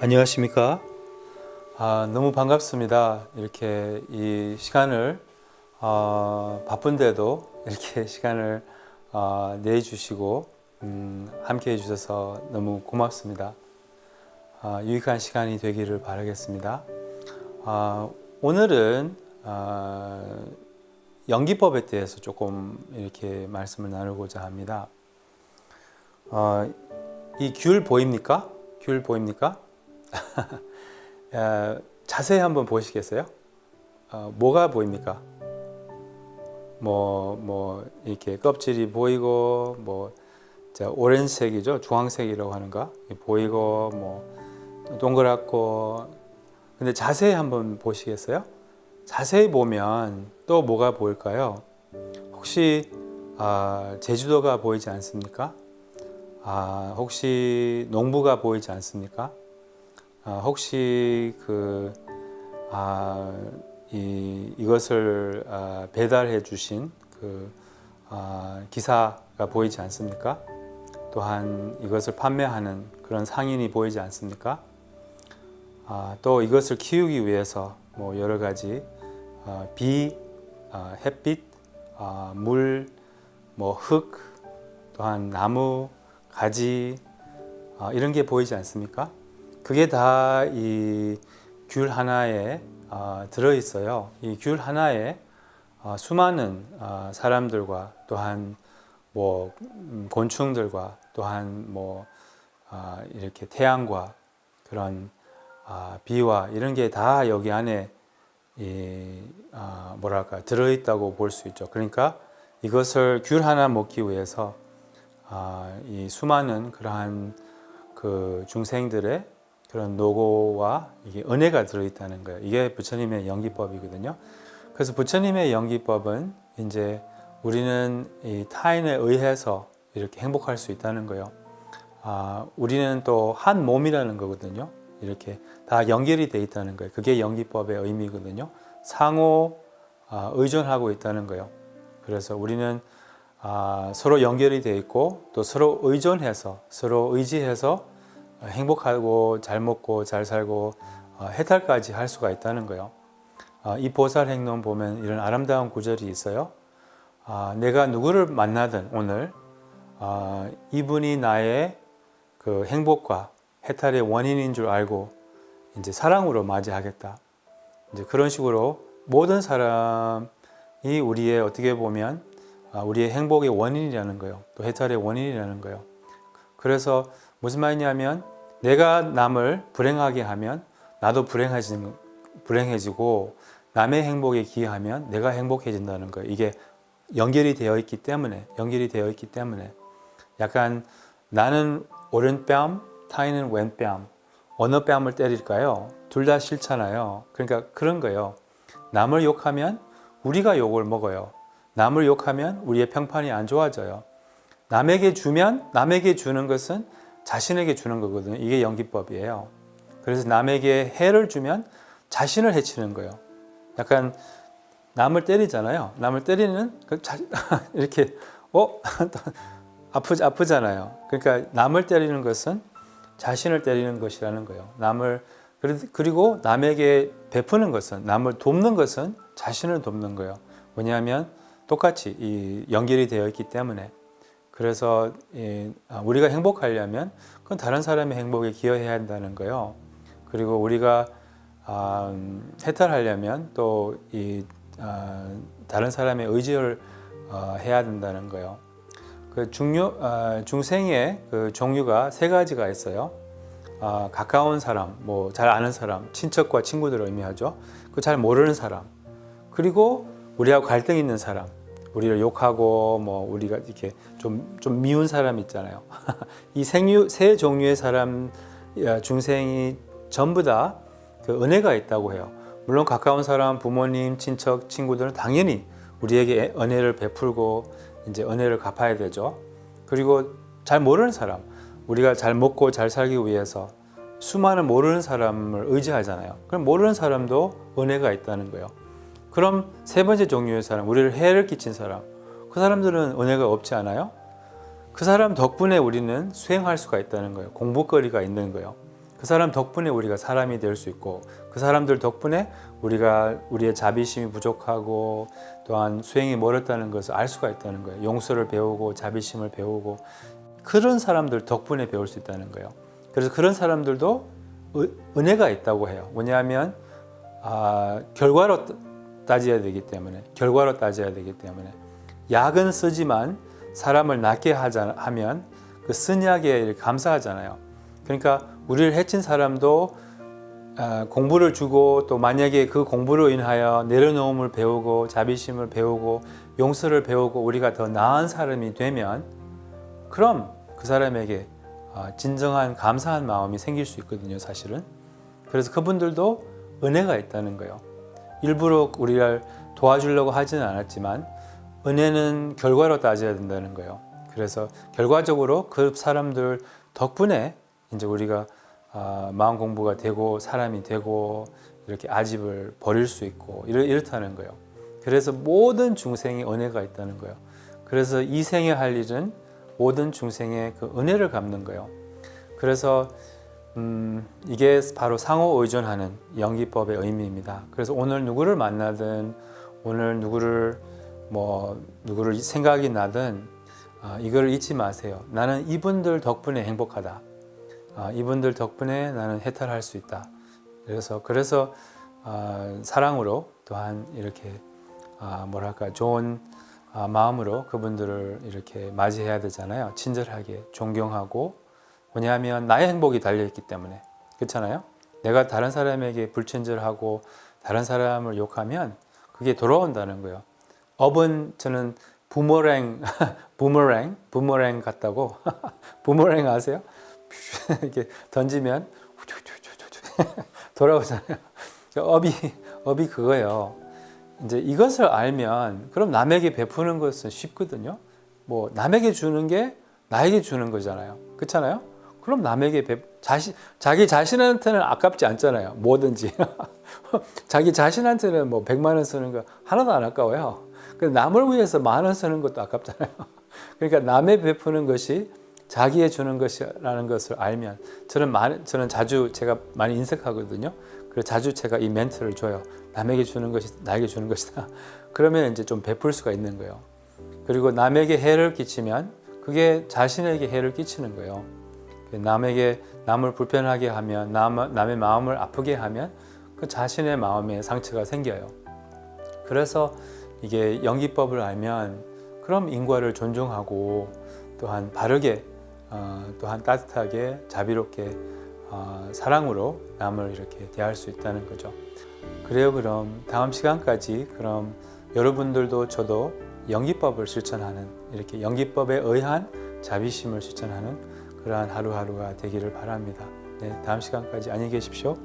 안녕하십니까? 아, 너무 반갑습니다. 이렇게 이 시간을 어, 바쁜데도 이렇게 시간을 어, 내주시고 음, 함께 해주셔서 너무 고맙습니다. 아, 유익한 시간이 되기를 바라겠습니다. 아, 오늘은 아, 연기법에 대해서 조금 이렇게 말씀을 나누고자 합니다. 어, 이 귤 보입니까? 귤 보입니까? 어, 자세히 한번 보시겠어요? 어, 뭐가 보입니까? 뭐, 뭐, 이렇게 껍질이 보이고, 뭐, 자, 오렌지색이죠. 주황색이라고 하는가? 보이고, 뭐, 동그랗고. 근데 자세히 한번 보시겠어요? 자세히 보면 또 뭐가 보일까요? 혹시, 아, 제주도가 보이지 않습니까? 아, 혹시 농부가 보이지 않습니까? 아, 혹시 그, 아, 이, 이것을 아, 배달해 주신 그 아, 기사가 보이지 않습니까? 또한 이것을 판매하는 그런 상인이 보이지 않습니까? 아, 또 이것을 키우기 위해서 뭐 여러 가지 아, 비, 아, 햇빛, 아, 물, 뭐 흙, 또한 나무, 가지 아, 이런 게 보이지 않습니까? 그게 다 이 귤 하나에 아, 들어 있어요. 이 귤 하나에 아, 수많은 아, 사람들과 또한 뭐 음, 곤충들과 또한 뭐 아, 이렇게 태양과 그런 아, 비와 이런 게 다 여기 안에 이 아, 뭐랄까 들어 있다고 볼 수 있죠. 그러니까 이것을 귤 하나 먹기 위해서 아, 이 수많은 그러한 그 중생들의 그런 노고와 이게 은혜가 들어있다는 거예요. 이게 부처님의 연기법이거든요. 그래서 부처님의 연기법은 이제 우리는 이 타인에 의해서 이렇게 행복할 수 있다는 거예요. 아, 우리는 또 한 몸이라는 거거든요. 이렇게 다 연결이 돼 있다는 거예요. 그게 연기법의 의미거든요. 상호 아, 의존하고 있다는 거예요. 그래서 우리는 아, 서로 연결이 돼 있고 또 서로 의존해서 서로 의지해서 행복하고 잘 먹고 잘 살고 어, 해탈까지 할 수가 있다는 거예요. 어, 이 보살 행론 보면 이런 아름다운 구절이 있어요. 아, 내가 누구를 만나든 오늘 아, 이분이 나의 그 행복과 해탈의 원인인 줄 알고 이제 사랑으로 맞이하겠다. 이제 그런 식으로 모든 사람이 우리의 어떻게 보면 아, 우리의 행복의 원인이라는 거예요. 또 해탈의 원인이라는 거예요. 그래서 무슨 말이냐면 내가 남을 불행하게 하면 나도 불행해지는 불행해지고 남의 행복에 기여하면 내가 행복해진다는 거예요. 이게 연결이 되어 있기 때문에 연결이 되어 있기 때문에 약간 나는 오른뺨, 타인은 왼뺨 어느 뺨을 때릴까요? 둘 다 싫잖아요. 그러니까 그런 거예요. 남을 욕하면 우리가 욕을 먹어요. 남을 욕하면 우리의 평판이 안 좋아져요. 남에게 주면 남에게 주는 것은 자신에게 주는 거거든요. 이게 연기법이에요. 그래서 남에게 해를 주면 자신을 해치는 거예요. 약간 남을 때리잖아요. 남을 때리는 그 자, 이렇게 어 아프 아프잖아요. 그러니까 남을 때리는 것은 자신을 때리는 것이라는 거예요. 남을 그리고 남에게 베푸는 것은 남을 돕는 것은 자신을 돕는 거예요. 왜냐하면 똑같이 이 연결이 되어 있기 때문에 그래서 우리가 행복하려면 그건 다른 사람의 행복에 기여해야 한다는 거예요. 그리고 우리가 아, 해탈하려면 또이 다른 사람의 의지를 어, 해야 된다는 거예요. 그 중요 아, 중생의 그 종류가 세 가지가 있어요. 아, 가까운 사람, 뭐 잘 아는 사람, 친척과 친구들을 의미하죠. 그 잘 모르는 사람, 그리고 우리하고 갈등 있는 사람, 우리를 욕하고 뭐 우리가 이렇게 좀, 좀 미운 사람 있잖아요. 이 생유, 세 종류의 사람, 중생이 전부 다 그 은혜가 있다고 해요. 물론 가까운 사람, 부모님, 친척, 친구들은 당연히 우리에게 은혜를 베풀고 이제 은혜를 갚아야 되죠. 그리고 잘 모르는 사람, 우리가 잘 먹고 잘 살기 위해서 수많은 모르는 사람을 의지하잖아요. 그럼 모르는 사람도 은혜가 있다는 거예요. 그럼 세 번째 종류의 사람, 우리를 해를 끼친 사람, 그 사람들은 은혜가 없지 않아요? 그 사람 덕분에 우리는 수행할 수가 있다는 거예요. 공부거리가 있는 거예요. 그 사람 덕분에 우리가 사람이 될 수 있고 그 사람들 덕분에 우리가 우리의 자비심이 부족하고 또한 수행이 멀었다는 것을 알 수가 있다는 거예요. 용서를 배우고 자비심을 배우고 그런 사람들 덕분에 배울 수 있다는 거예요. 그래서 그런 사람들도 은- 은혜가 있다고 해요. 뭐냐면 아, 결과로 따- 따져야 되기 때문에 결과로 따져야 되기 때문에 약은 쓰지만 사람을 낫게 하자 하면 그 쓴 약에 감사하잖아요. 그러니까 우리를 해친 사람도 아, 공부를 주고 또 만약에 그 공부로 인하여 내려놓음을 배우고 자비심을 배우고 용서를 배우고 우리가 더 나은 사람이 되면 그럼 그 사람에게 아, 진정한 감사한 마음이 생길 수 있거든요, 사실은. 그래서 그분들도 은혜가 있다는 거예요. 일부러 우리를 도와주려고 하지는 않았지만 은혜는 결과로 따져야 된다는 거예요. 그래서 결과적으로 그 사람들 덕분에 이제 우리가 아, 마음 공부가 되고 사람이 되고 이렇게 아집을 버릴 수 있고 이렇, 이렇다는 거예요. 그래서 모든 중생이 은혜가 있다는 거예요. 그래서 이 생에 할 일은 모든 중생의 그 은혜를 갚는 거예요. 그래서 음, 이게 바로 상호 의존하는 연기법의 의미입니다. 그래서 오늘 누구를 만나든 오늘 누구를 뭐 누구를 생각이 나든 아, 이걸 잊지 마세요. 나는 이분들 덕분에 행복하다. 아, 이분들 덕분에 나는 해탈할 수 있다. 그래서 그래서 아, 사랑으로 또한 이렇게 아, 뭐랄까 좋은 아, 마음으로 그분들을 이렇게 맞이해야 되잖아요. 친절하게 존경하고 왜냐하면 나의 행복이 달려 있기 때문에 그렇잖아요. 내가 다른 사람에게 불친절하고 다른 사람을 욕하면 그게 돌아온다는 거예요. 업은 저는 부모랭 부모랭 부모랭 같다고 부모랭 아세요? 이렇게 던지면 돌아오잖아요. 업이 업이 그거예요. 이제 이것을 알면 그럼 남에게 베푸는 것은 쉽거든요. 뭐 남에게 주는 게 나에게 주는 거잖아요. 그렇잖아요? 그럼 남에게 베, 자신 자기 자신한테는 아깝지 않잖아요. 뭐든지 자기 자신한테는 뭐 100만 원 쓰는 거 하나도 안 아까워요. 근데 남을 위해서 만 원 쓰는 것도 아깝잖아요. 그러니까 남의 베푸는 것이 자기의 주는 것이라는 것을 알면 저는 많이, 저는 자주 제가 많이 인색하거든요. 그래서 자주 제가 이 멘트를 줘요. 남에게 주는 것이 나에게 주는 것이다. 그러면 이제 좀 베풀 수가 있는 거예요. 그리고 남에게 해를 끼치면 그게 자신에게 해를 끼치는 거예요. 남에게 남을 불편하게 하면 남, 남의 마음을 아프게 하면 그 자신의 마음에 상처가 생겨요. 그래서 이게 연기법을 알면 그럼 인과를 존중하고 또한 바르게 어, 또한 따뜻하게 자비롭게 어, 사랑으로 남을 이렇게 대할 수 있다는 거죠. 그래요. 그럼 다음 시간까지 그럼 여러분들도 저도 연기법을 실천하는 이렇게 연기법에 의한 자비심을 실천하는 그러한 하루하루가 되기를 바랍니다. 네, 다음 시간까지 안녕히 계십시오.